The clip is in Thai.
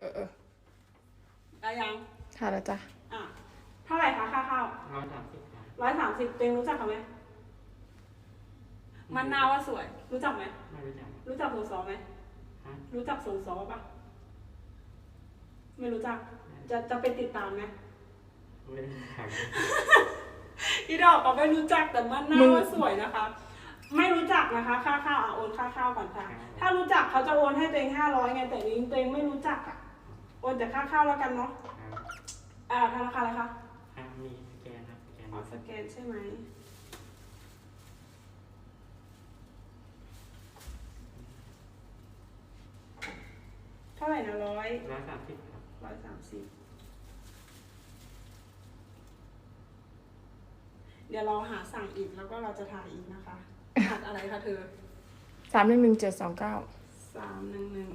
เออเออได้ยังถ่ายแล้วจ้ะอะ เท่าไหร่คะค่าข้าวร้อยสามสิบครับร้อยสามสิบเต็งรู้จักเขาไหมมันนาวว่าสวย รู้จักไหม ไม่รู้จักรู้จักสงสอไหม ฮะรู้จักสงสอปะไม่รู้จัก จะจะไปติดตามไหม ไม่ได้ถามอีดอกก็ไม่รู้จักแต่มันน่าว่าสวยนะคะ ไม่รู้จักนะคะค่าข้าวอะโอนค่าข้าวก่อนค่ะ ถ้ารู้จักเขาจะโอนให้ตัวเองห้าร้อยไงแต่นี้ตัวเองไม่รู้จักอะ โอนแต่ค่าข้าวแล้วกันเนาะครับอ่าธนาคารอะไรคะ ครับมีสแกนครับสแกนอ๋อสแกนใช่ไหม เท่าไหร่นะร้อยร้อยสามสิบครับร้อยสามสิบเดี๋ยวเราหาสั่งอีกแล้วก็เราจะถ่ายอีกนะคะ หัดอะไรคะเธอสามหนึ่งหนึ่งเจ็ดสองเก้า สามหนึ่งหนึ่ง